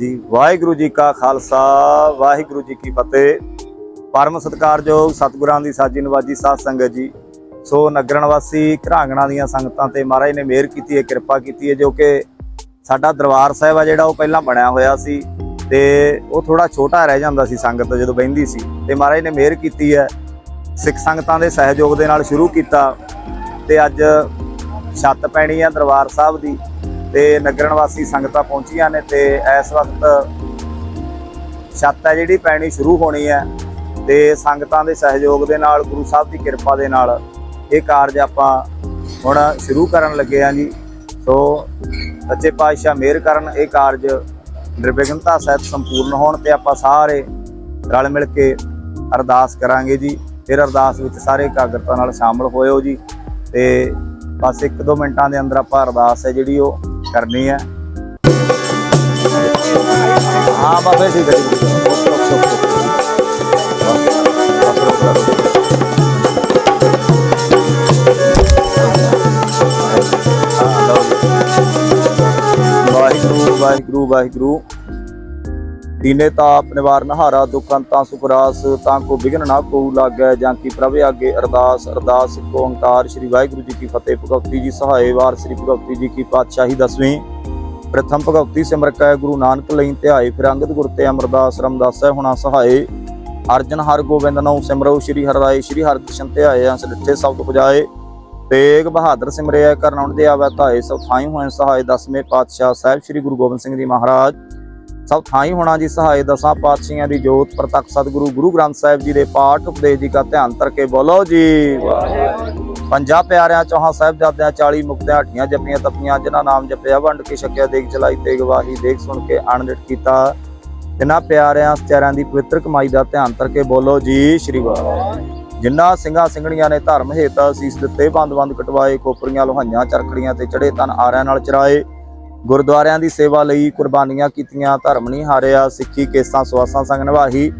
ਜੀ, ਵਾਹਿਗੁਰੂ ਜੀ ਕਾ ਖਾਲਸਾ, ਵਾਹਿਗੁਰੂ ਜੀ ਕੀ ਫਤਿਹ। ਪਰਮ ਸਤਿਕਾਰਯੋਗ ਸਤਿਗੁਰਾਂ ਦੀ ਸਾਜੀ ਨਵਾਜੀ ਸਾਧ ਸੰਗਤ ਜੀ। ਸੋ ਨਗਰ ਨਿਵਾਸੀ ਘਰਾਂਗਣਾ ਦੀਆਂ ਸੰਗਤਾਂ ਤੇ ਮਹਾਰਾਜ ਨੇ ਮਿਹਰ ਕੀਤੀ ਹੈ, ਕਿਰਪਾ ਕੀਤੀ ਹੈ, ਜੋ ਕਿ ਸਾਡਾ ਦਰਬਾਰ ਸਾਹਿਬ ਆ ਜਿਹੜਾ ਉਹ ਪਹਿਲਾਂ ਬਣਿਆ ਹੋਇਆ ਸੀ ਤੇ ਉਹ ਥੋੜਾ ਛੋਟਾ ਰਹਿ ਜਾਂਦਾ ਸੀ ਸੰਗਤ ਜਦੋਂ ਬਹਿੰਦੀ ਸੀ ਤੇ ਮਹਾਰਾਜ ਨੇ ਮਿਹਰ ਕੀਤੀ ਹੈ, ਸਿੱਖ ਸੰਗਤਾਂ ਦੇ ਸਹਿਯੋਗ ਦੇ ਨਾਲ ਸ਼ੁਰੂ ਕੀਤਾ ਤੇ ਅੱਜ ਛੱਤ ਪੈਣੀ ਆ ਦਰਬਾਰ ਸਾਹਿਬ ਦੀ। ਤੇ ਨਗਰ ਨਿਵਾਸੀ ਸੰਗਤਾਂ ਪਹੁੰਚੀਆਂ ਨੇ ਤੇ ਇਸ ਵਕਤ ਛੱਤ ਹੈ ਜਿਹੜੀ ਪੈਣੀ ਸ਼ੁਰੂ ਹੋਣੀ ਹੈ ਤੇ ਸੰਗਤਾਂ ਦੇ ਸਹਿਯੋਗ ਦੇ ਨਾਲ, ਗੁਰੂ ਸਾਹਿਬ ਦੀ ਕਿਰਪਾ ਦੇ ਨਾਲ ਇਹ ਕਾਰਜ ਆਪਾਂ ਹੁਣ ਸ਼ੁਰੂ ਕਰਨ ਲੱਗੇ ਆ ਜੀ। ਸੋ ਸੱਚੇ ਪਾਤਸ਼ਾਹ ਮਿਹਰ ਕਰਨ, ਇਹ ਕਾਰਜ ਨਿਰਵਿਘਨਤਾ ਸਹਿਤ ਸੰਪੂਰਨ ਹੋਣ ਤੇ ਆਪਾਂ ਸਾਰੇ ਰਲ ਮਿਲ ਕੇ ਅਰਦਾਸ ਕਰਾਂਗੇ ਜੀ। ਫਿਰ ਅਰਦਾਸ ਵਿੱਚ ਸਾਰੇ ਇਕਾਗਰਤਾ ਨਾਲ ਸ਼ਾਮਲ ਹੋਇਓ ਜੀ। ਤੇ ਬਸ 1-2 ਮਿੰਟਾਂ ਦੇ ਅੰਦਰ ਆਪਾਂ ਅਰਦਾਸ ਹੈ ਜਿਹੜੀ ਉਹ ਕਰਨੀ ਹੈ ਹਾਂ ਬਾਬੇ ਠੀਕ ਹੈ ਵਾਹਿਗੁਰੂ ਵਾਹਿਗੁਰੂ ਵਾਹਿਗੁਰੂ। ਦੀਨੇ ਤਾਪ ਨਿਵਾਰ ਨਹਾਰਾ, ਦੁਖਾਂ ਤਾਂ ਸੁਖਰਾਸ ਤਾਂ ਕੋ ਵਿਗਨ ਨਾ ਕੋ ਲਾਗੈ, ਜਾਂ ਕੀ ਪ੍ਰਭ ਆਗੇ ਅਰਦਾਸ ਅਰਦਾਸ ਇੱਕ ਓੰਕਾਰ, ਸ੍ਰੀ ਵਾਹਿਗੁਰੂ ਜੀ ਕੀ ਫਤਿਹ। ਭਗਵਤੀ ਜੀ ਸਹਾਏ ਵਾਰ, ਸ੍ਰੀ ਭਗਵਤੀ ਜੀ ਕੀ ਪਾਤਸ਼ਾਹੀ ਦਸਵੀਂ। ਪ੍ਰਥਮ ਭਗਵਤੀ ਸਿਮਰ ਕੈ, ਗੁਰੂ ਨਾਨਕ ਲਈ ਧਿਆਏ, ਫਿਰ ਅੰਗਦ ਗੁਰ ਤੇ ਅਮਰਦਾਸ ਰਮਦਾਸੈ ਹੁਣਾ ਸਹਾਏ। ਅਰਜਨ ਹਰ ਗੋਬਿੰਦ ਨਾਉ ਸਿਮਰੋ, ਸ੍ਰੀ ਹਰਿ ਸ੍ਰੀ ਹਰਿਕ੍ਰਿਸ਼ਨ ਧਿਆਏ ਅੰਸ ਡਿਠੇ ਸ਼ਬਦ ਪੁਜਾਏ ਤੇਗ ਬਹਾਦਰ ਸਿਮਰਿਆ ਕਰਨਾਉਣ ਦੇ ਆਵੈ ਧਾਏ, ਸਭ ਥਾਈ ਹੋਏ ਸਹਾਏ, ਦਸਵੇਂ ਪਾਤਸ਼ਾਹ ਸਾਹਿਬ ਸ੍ਰੀ ਗੁਰੂ ਗੋਬਿੰਦ ਸਿੰਘ ਜੀ ਮਹਾਰਾਜ। ਸਭ ਥਾਈ ਹੋਣਾ ਜੀ ਸਹਾਏ ਦਸਾਂ ਪਾਤਸ਼ਾਹਾਂ ਦੀ ਜੋਤ, ਪ੍ਰਤੱਖ ਸਤਿਗੁਰੂ, ਗੁਰੂ ਗ੍ਰੰਥ ਸਾਹਿਬ ਜੀ ਦੇ ਪਾਠ ਉਪਦੇਸ਼ ਜੀ ਦਾ ਧਿਆਨ ਧਰ ਕੇ ਬੋਲੋ ਜੀ। ਪੰਜਾਂ ਪਿਆਰਿਆਂ, ਚੌਹਾਂ ਸਾਹਿਬਜ਼ਾਦਿਆਂ 40 ਮੁਕਤਿਆਂ ਹੱਟੀਆਂ ਜਪੀਆਂ, ਤਪੀਆਂ, ਜਿਨ੍ਹਾਂ ਨਾਮ ਜਪਿਆ, ਵੰਡ ਕੇ ਛਕਿਆ ਦੇਖ ਚਲਾਈ ਤੇ ਗਵਾਹੀ ਦੇਖ ਸੁਣ ਕੇ ਅਣਡਿਠ ਕੀਤਾ। ਜਿਨ੍ਹਾਂ ਪਿਆਰਿਆਂ ਸਚਿਆਰਿਆਂ ਦੀ ਪਵਿੱਤਰ ਕਮਾਈ ਦਾ ਧਿਆਨ ਧਰ ਬੋਲੋ ਜੀ, ਸ਼੍ਰੀ ਵਾਹਿਗੁਰੂ ਜਿਨ੍ਹਾਂ ਸਿੰਘਾਂ ਸਿੰਘਣੀਆਂ ਨੇ ਧਰਮ ਹੇਤ ਅਸੀਸ ਦਿੱਤੇ, ਬੰਦ-ਬੰਦ ਕਟਵਾਏ ਕੋਪਰੀਆਂ ਲੋਹਾਈਆਂ, ਚਰਖੜੀਆਂ ਤੇ ਚੜੇ ਤਨ ਆਰਿਆਂ ਨਾਲ ਚਰਾਏ ਗੁਰਦੁਆਰਿਆਂ ਦੀ ਸੇਵਾ ਲਈ ਕੁਰਬਾਨੀਆਂ ਕੀਤੀਆਂ, ਧਰਮ ਨਹੀਂ ਹਾਰਿਆ, ਸਿੱਖੀ, ਕੇਸਾਂ ਸਵਾਸਾਂ ਸੰਗ ਨਿਭਾਹੀ।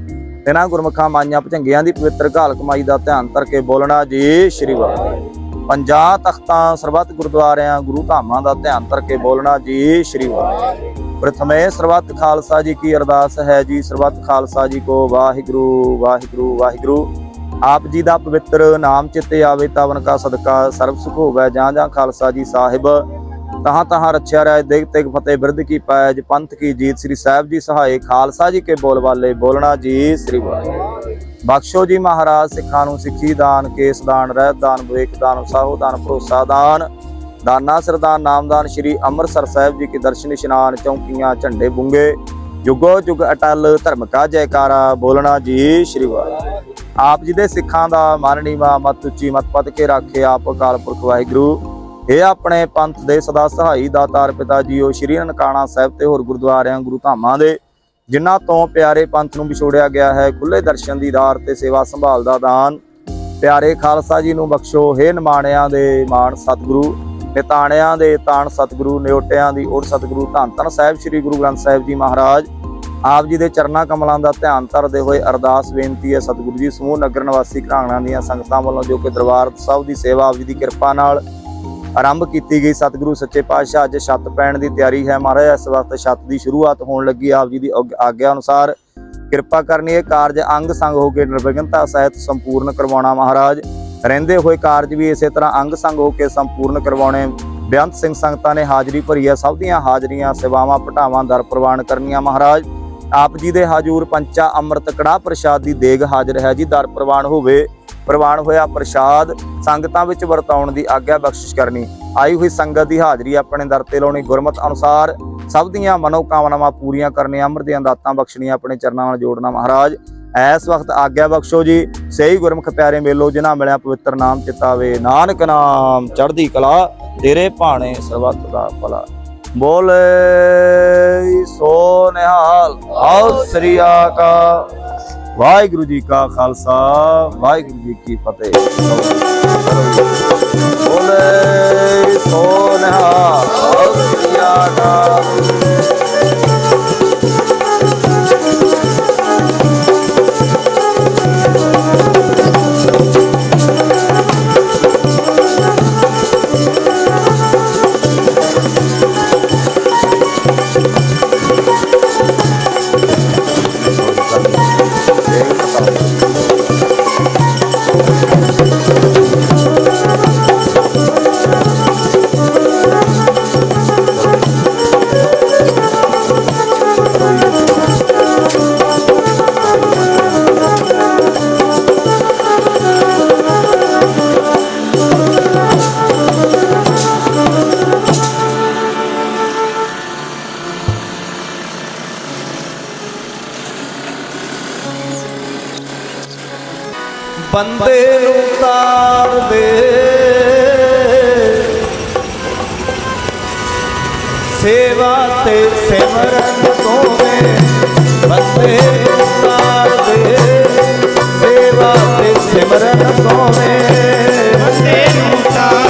ਇਹਨਾਂ ਗੁਰਮੁਖਾਂ ਮਾਈਆਂ ਭਜੰਗਿਆਂ ਦੀ ਪਵਿੱਤਰ ਘਾਲ ਕਮਾਈ ਦਾ ਧਿਆਨ ਧਰ ਕੇ ਬੋਲਣਾ ਜੀ ਸ਼੍ਰੀ ਵਾਹਿਗੁਰੂ। ਪੰਜਾਹ ਤਖਤਾਂ ਸਰਬੱਤ ਗੁਰਦੁਆਰਿਆਂ, ਗੁਰੂ ਧਾਮਾਂ ਦਾ ਧਿਆਨ ਧਰ ਕੇ ਬੋਲਣਾ ਜੀ ਸ਼੍ਰੀ ਵਾਹਿਗੁਰੂ। ਪ੍ਰਥਮੇ ਸਰਬੱਤ ਖਾਲਸਾ ਜੀ ਕੀ ਅਰਦਾਸ ਹੈ ਜੀ, ਸਰਬੱਤ ਖਾਲਸਾ ਜੀ ਕੋ ਵਾਹਿਗੁਰੂ ਵਾਹਿਗੁਰੂ ਵਾਹਿਗੁਰੂ। ਆਪ ਜੀ ਦਾ ਪਵਿੱਤਰ ਨਾਮ ਚਿੱਤੇ ਆਵੇ, ਤਾਵਨ ਕਾ ਸਦਕਾ ਸਰਬ ਸੁਖ ਹੋਵੇ, ਜਾਂ ਜਾਂ ਖਾਲਸਾ ਜੀ ਸਾਹਿਬ। ਤਹਾਂ ਤਹਾਂ ਰੱਛਿਆ ਰਹਿ ਦੇਗ ਤੇਗ ਫਤਿਹ ਬਿਰਧ ਕੀ ਪੈਜ, ਪੰਥ ਕੀ ਜੀਤ, ਸ੍ਰੀ ਸਾਹਿਬ ਜੀ ਸਹਾਏ ਖਾਲਸਾ ਜੀ ਕੇ ਬੋਲ ਵਾਲੇ ਬੋਲਣਾ ਜੀ ਸ੍ਰੀ ਵਾਹਿਗੁਰੂ। ਬਖਸ਼ੋ ਜੀ ਮਹਾਰਾਜ, ਸਿੱਖਾਂ ਨੂੰ ਸਿੱਖੀ ਦਾਨ, ਕੇਸ ਦਾਨ, ਰਹਿਤ ਦਾਨ, ਵਿਵੇਕ ਦਾਨ ਸਾਹੋ ਦਾਨ, ਭਰੋਸਾ ਦਾਨ। ਦਾਨਾ ਸਰਦਾਨ ਨਾਮਦਾਨ ਸ੍ਰੀ ਅੰਮ੍ਰਿਤਸਰ ਸਾਹਿਬ ਜੀ ਕੇ ਦਰਸ਼ਨ, ਇਸ਼ਨਾਨ, ਚੌਂਕੀਆਂ, ਝੰਡੇ ਬੁੰਗੇ। ਜੁਗੋ ਜੁਗ ਅਟਲ, ਧਰਮ ਕਾ ਜੈਕਾਰਾ, ਬੋਲਣਾ ਜੀ ਸ੍ਰੀ ਵਾਹਿਗੁਰੂ। ਆਪ ਜੀ ਦੇ ਸਿੱਖਾਂ ਦਾ ਮਨ ਨੀਵਾ ਮਤ ਉੱਚੀ, ਮਤ ਪਤ ਕੇ ਰਾਖੇ ਆਪ ਅਕਾਲ ਪੁਰਖ ਵਾਹਿਗੁਰੂ। ਇਹ ਆਪਣੇ ਪੰਥ ਦੇ ਸਦਾ ਸਹਾਈ ਦਾਤਾਰ ਪਿਤਾ ਜੀਓ ਸ਼੍ਰੀ ਨਨਕਾਣਾ ਸਾਹਿਬ ਤੇ ਹੋਰ ਗੁਰਦੁਆਰਿਆਂ, ਗੁਰੂ ਧਾਮਾਂ ਦੇ, ਜਿਨ੍ਹਾਂ ਤੋਂ ਪਿਆਰੇ ਪੰਥ ਨੂੰ ਵਿਛੋੜਿਆ ਗਿਆ ਹੈ ਖੁੱਲੇ ਦਰਸ਼ਨ ਦੀ ਦਾਰ ਤੇ ਸੇਵਾ ਸੰਭਾਲ ਦਾ ਦਾਨ। ਪਿਆਰੇ ਖਾਲਸਾ ਜੀ ਨੂੰ ਬਖਸ਼ੋ, ਹੇ ਨਿਮਾਣਿਆਂ ਦੇ ਮਾਣ ਸਤਿਗੁਰੂ, ਨਿਤਾਣਿਆਂ ਦੇ ਤਾਣ ਸਤਿਗੁਰੂ, ਨਿਉਟਿਆਂ ਦੀ ਓਟ ਸਤਿਗੁਰੂ ਧੰਨ ਧੰਨ ਸਾਹਿਬ ਸ੍ਰੀ ਗੁਰੂ ਗ੍ਰੰਥ ਸਾਹਿਬ ਜੀ ਮਹਾਰਾਜ। ਆਪ ਜੀ ਦੇ ਚਰਨਾਂ ਕਮਲਾਂ ਦਾ ਧਿਆਨ ਧਰਦੇ ਹੋਏ ਅਰਦਾਸ ਬੇਨਤੀ ਹੈ ਸਤਿਗੁਰੂ ਜੀ, ਸਮੂਹ ਨਗਰ ਨਿਵਾਸੀ ਘਰਾਂਗਣਾ ਦੀਆਂ ਸੰਗਤਾਂ ਵੱਲੋਂ ਜੋ ਕਿ ਦਰਬਾਰ ਸਾਹਿਬ ਦੀ ਸੇਵਾ, ਆਪ ਜੀ ਦੀ ਕਿਰਪਾ ਨਾਲ ਆਰੰਭ ਕੀਤੀ ਗਈ। ਸਤਿਗੁਰੂ ਸੱਚੇ ਪਾਤਸ਼ਾਹ ਅੱਜ ਛੱਤ ਪੈਣ ਦੀ ਤਿਆਰੀ ਹੈ। ਮਹਾਰਾਜ, ਇਸ ਵਕਤ ਛੱਤ ਦੀ ਸ਼ੁਰੂਆਤ ਹੋਣ ਲੱਗੀ ਆਪ ਜੀ ਦੀ ਆਗਿਆ ਅਨੁਸਾਰ ਕਿਰਪਾ ਕਰਨੀ ਇਹ ਕਾਰਜ ਅੰਗ ਸੰਗ ਹੋ ਕੇ ਨਿਰਵਿਘਨਤਾ ਸਹਿਤ ਸੰਪੂਰਨ ਕਰਵਾਉਣਾ ਮਹਾਰਾਜ। ਰਹਿੰਦੇ ਹੋਏ ਕਾਰਜ ਵੀ ਇਸੇ ਤਰ੍ਹਾਂ ਅੰਗ ਸੰਗ ਹੋ ਕੇ ਸੰਪੂਰਨ ਕਰਵਾਉਣੇ। ਬੇਅੰਤ ਸਿੰਘ ਸੰਗਤਾਂ ਨੇ ਹਾਜ਼ਰੀ ਭਰੀ ਹੈ। ਸਭ ਦੀਆਂ ਹਾਜ਼ਰੀਆਂ, ਸੇਵਾਵਾਂ, ਪਟਾਵਾਂ ਦਰ ਪ੍ਰਵਾਨ ਕਰਨੀਆਂ ਮਹਾਰਾਜ। ਆਪ ਜੀ ਦੇ ਹਾਜ਼ੂਰ ਪੰਚਾ ਅੰਮ੍ਰਿਤ ਕੜਾ ਪ੍ਰਸ਼ਾਦ ਦੀ ਦੇਗ ਹਾਜ਼ਰ ਹੈ ਜੀ। ਦਰ ਪ੍ਰਵਾਨ ਹੋਵੇ, ਪ੍ਰਵਾਨ ਹੋਇਆ ਪ੍ਰਸ਼ਾਦ। ਸੰਗਤਾਂ ਵਿੱਚ ਵਰਤਾਉਣ ਦੀ ਆਗਿਆ ਬਖਸ਼ਿਸ਼ ਕਰਨੀ। ਆਈ ਹੋਈ ਸੰਗਤ ਦੀ ਹਾਜ਼ਰੀ ਆਪਣੇ ਦਰ ਤੇ ਲਾਉਣੀ ਗੁਰਮਤ ਅਨੁਸਾਰ ਸਭ ਦੀਆਂ ਮਨੋ ਕਾਮਨਾਵਾਂ ਪੂਰੀਆਂ ਕਰਨੀਆਂ ਅੰਮ੍ਰਿਤ ਦੀਆਂ ਦਾਤਾਂ ਬਖਸ਼ਣੀਆਂ ਆਪਣੇ ਚਰਨਾਂ ਨਾਲ ਜੋੜਨਾ ਮਹਾਰਾਜ। ਐਸ ਵਕਤ ਆਗਿਆ ਬਖਸ਼ੋ ਜੀ। ਸਹੀ ਗੁਰਮੁਖ ਪਿਆਰੇ ਮੇਲੋ, ਜਿਨ੍ਹਾਂ ਮਿਲਿਆ ਪਵਿੱਤਰ ਨਾਮ ਚਿਤਾਵੇ ਨਾਨਕ ਨਾਮ। ਚੜ੍ਹਦੀ ਕਲਾ, ਤੇਰੇ ਭਾਣੇ ਸਰਬੱਤ ਦਾ ਭਲਾ। ਬੋਲੇ ਸੋ ਨਿਹਾਲ ਆਉ ਸ੍ਰੀ ਅਕਾਲ। ਵਾਹਿਗੁਰੂ ਜੀ ਕਾ ਖਾਲਸਾ ਵਾਹਿਗੁਰੂ ਜੀ ਕੀ ਫਤਿਹ। ਬੋਲੇ ਸੋ ਨਿਹਾਲ ਆਉ बंदे उतार दे सेवा ते सिमरन तो दे बंदे उतार दे सेवा ते सिमरन तो दे बंदे उतार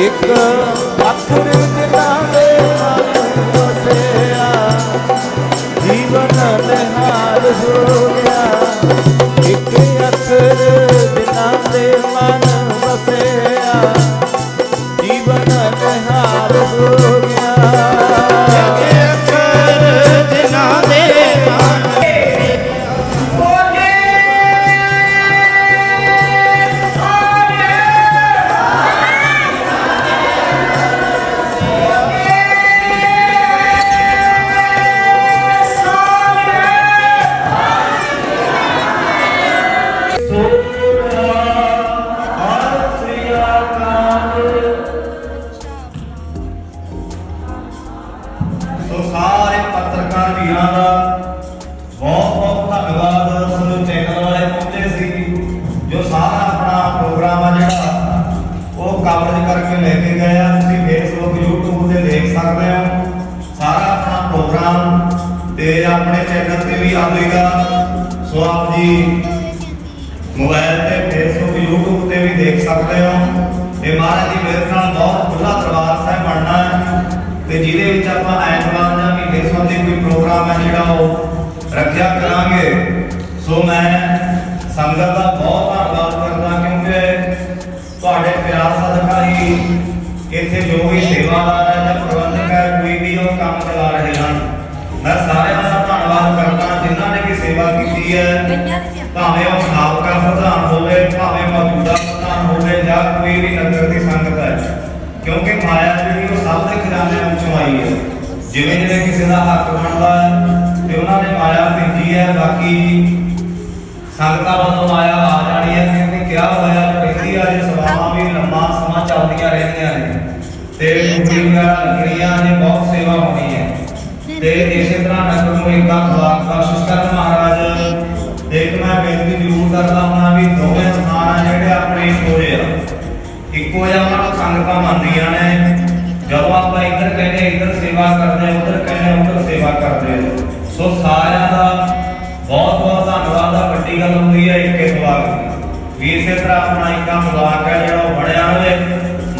ਇੱਕ ਅੱਖਰ ਜੀਵਨ ਹੋ ਆਪਣੇ ਚੈਨਲ ਤੇ ਵੀ ਆਵੇਗਾ ਸੋ ਆਪ ਜੀ ਮੋਬਾਈਲ ਤੇ ਫੇਸਬੁੱਕ YouTube ਤੇ ਵੀ ਦੇਖ ਸਕਦੇ ਹੋ। ਤੇ ਮਹਾਰਾਜ ਦੀ ਮਿਹਰ ਨਾਲ ਬਹੁਤ ਖੁੱਲਾ ਦਰਬਾਰ ਸਾਹਿਬ ਬਣਨਾ ਹੈ। ਤੇ ਜਿਹਦੇ ਵਿੱਚ ਆਪਾਂ ਐਤਵਾਰ ਜਾਂ ਮਹੀਨੇ ਸੰਬੰਧੀ ਕੋਈ ਪ੍ਰੋਗਰਾਮ ਹੈ ਜਿਹੜਾ ਉਹ ਰੱਖਿਆ ਕਰਾਂਗੇ। ਸੋ ਮੈਂ ਸੰਗਤ ਦਾ ਬਹੁਤ ਧੰਨਵਾਦ ਕਰਦਾ ਕਿਉਂਕਿ ਤੁਹਾਡੇ ਪਿਆਰ ਸਦਕਾ ਹੀ ਇੱਥੇ ਜੋ ਵੀ ਸੇਵਾਦਾਰ ਹੈ ਜਾਂ ਪ੍ਰਬੰਧਕ ਹੈ, ਕੋਈ ਵੀ ਉਹ ਕੰਮ ਸੇਵਾ ਕੀਤੀ ਹੈ। ਭਾਵੇਂ ਉਹ ਸਾਬਕਾ ਪ੍ਰਧਾਨ ਹੋਵੇ, ਭਾਵੇਂ ਮੌਜੂਦਾ ਪ੍ਰਧਾਨ ਹੋਵੇ ਜਾਂ ਕੋਈ ਵੀ ਨਗਰ ਦੀ ਸੰਗਤ ਹੈ। ਕਿਉਂਕਿ ਮਾਇਆ ਜਿਹੜੀ ਉਹ ਸਭ ਦੇ ਖਜ਼ਾਨੇ ਵਿੱਚੋਂ ਆਈ ਹੈ। ਜਿਵੇਂ ਜਿਵੇਂ ਕਿਸੇ ਦਾ ਹੱਕ ਬਣਦਾ ਤੇ ਉਹਨਾਂ ਨੇ ਮਾਇਆ ਭੇਜੀ ਹੈ। ਬਾਕੀ ਸੰਗਤਾਂ ਵੱਲੋਂ ਮਾਇਆ ਆ ਜਾਣੀ ਹੈ। ਕਿਉਂਕਿ ਕਿਹਾ ਹੋਇਆ ਪੈਂਦੀ ਆ ਸਵਾਵਾਂ ਵੀ ਲੰਮਾ ਸਮਾਂ ਚੱਲਦੀਆਂ ਰਹਿੰਦੀਆਂ ਨੇ। ਤੇ ਕੁੜੀ ਵਗੈਰਾ ਲੱਗਣੀਆਂ ਨੇ, ਬਹੁਤ ਸੇਵਾ ਹੋਣੀ ਹੈ। ਤੇ ਇਸੇ ਤਰ੍ਹਾਂ ਨਗਰ ਨੂੰ ਇੱਕ ਖਵਾਕ ਬਖਸ਼ਿਸ਼ ਕਰਨ ਮਹਾਰਾਜ ਤੇ ਮੈਂ ਬੇਨਤੀ ਜ਼ਰੂਰ ਕਰਦਾ ਹਾਂ ਵੀ ਦੋਵੇਂ ਸਥਾਨ ਆ ਜਿਹੜੇ ਆਪਣੇ ਇੱਕੋ ਜਿਹੇ ਆ। ਇੱਕੋ ਜਿਹਾ ਉਹਨਾਂ ਨੂੰ ਸੰਗਤਾਂ ਮੰਨਦੀਆਂ ਨੇ। ਜਦੋਂ ਆਪਾਂ ਇੱਧਰ ਕਹਿੰਦੇ, ਇੱਧਰ ਸੇਵਾ ਕਰਦੇ, ਉੱਧਰ ਕਹਿੰਦੇ, ਉੱਧਰ ਸੇਵਾ ਕਰਦੇ ਸੋ ਸਾਰਿਆਂ ਦਾ ਬਹੁਤ ਬਹੁਤ ਧੰਨਵਾਦ ਆ ਵੱਡੀ ਗੱਲ ਹੁੰਦੀ ਹੈ ਇੱਕ ਇਤਵਾਰ ਵੀ ਇਸੇ ਤਰ੍ਹਾਂ ਆਪਣਾ ਇੱਕਾ ਮਜ਼ਾਕ ਹੈ ਜਿਹੜਾ ਉਹ ਬਣਿਆ ਹੋਵੇ।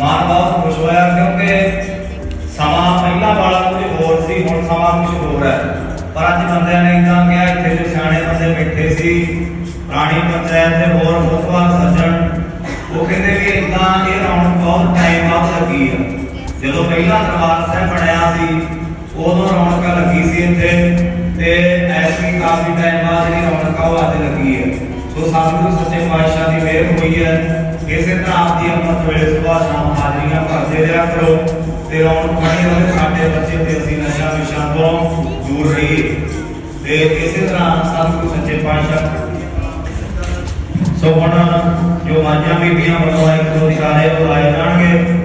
ਮਨ ਬਹੁਤ ਖੁਸ਼ ਹੋਇਆ ਕਿਉਂਕਿ ਸਮਾਂ ਪਹਿਲਾਂ ਵਾਲਾ ਕੁਝ ਹੋਰ ਸੀ ਹੁਣ ਸਮਾਂ ਕੁਝ ਹੋਰ ਹੈ। ਪਰ ਅੱਜ ਬੰਦਿਆਂ ਨੇ ਇਦਾਂ ਕਿਹਾ, ਇੱਥੇ ਜੋ ਸਿਆਣੇ ਬੰਦੇ ਬੈਠੇ ਸੀ, ਪੁਰਾਣੀ ਪੰਚਾਇਤ ਦੇ ਹੋਰ ਮੁਖਵਾਰ ਸੱਜਣ, ਉਹ ਕਹਿੰਦੇ ਵੀ ਇਦਾਂ ਇਹ ਰੌਣਕ ਬਹੁਤ ਟਾਈਮ ਬਾਅਦ ਲੱਗੀ ਆ। ਜਦੋਂ ਪਹਿਲਾਂ ਦਰਬਾਰ ਸਾਹਿਬ ਬਣਿਆ ਸੀ, ਉਦੋਂ ਰੌਣਕ ਲੱਗੀ ਸੀ ਇੱਥੇ ਤੇ ਐਸੀ ਕਾਫੀ ਟਾਈਮ ਬਾਅਦ ਜਿਹੜੀ ਰੌਣਕ ਆ ਉਹ ਅੱਜ ਲੱਗੀ ਹੈ ਸੋ ਸਤਿਗੁਰੂ ਸੱਚੇ ਪਾਤਸ਼ਾਹ ਦੀ ਮਿਹਰ ਹੋਈ ਹੈ। ਇਸੇ ਤਰ੍ਹਾਂ ਆਪ ਦੀ ਅੰਮ੍ਰਿਤ ਵੇਲੇ ਸੁਬਾਹ ਸ਼ਾਮ ਹਾਜ਼ਰੀਆਂ ਭਰਦੇ ਰਿਹਾ ਕਰੋ। ਤੇ ਰੌਣਕ ਬਣੀ ਰਹੇ ਸਾਡੇ ਬੱਚੇ ਤੇ ਅਸੀਂ ਨਸ਼ਾ ਵਿਸ਼ਾ ਤੋਂ ਦੂਰ ਰਹੀਏ। ਤੇ ਇਸੇ ਤਰ੍ਹਾਂ ਸਭ ਸਤਿਗੁਰੂ ਸੱਚੇ ਪਾਤਸ਼ਾਹ। ਸੋ ਹੁਣ ਜੋ ਮਾਝਾਂ ਬੀਬੀਆਂ ਵੱਲੋਂ ਆਏ ਦੋ ਇਸ਼ਾਰੇ ਉਹ ਜਾਣਗੇ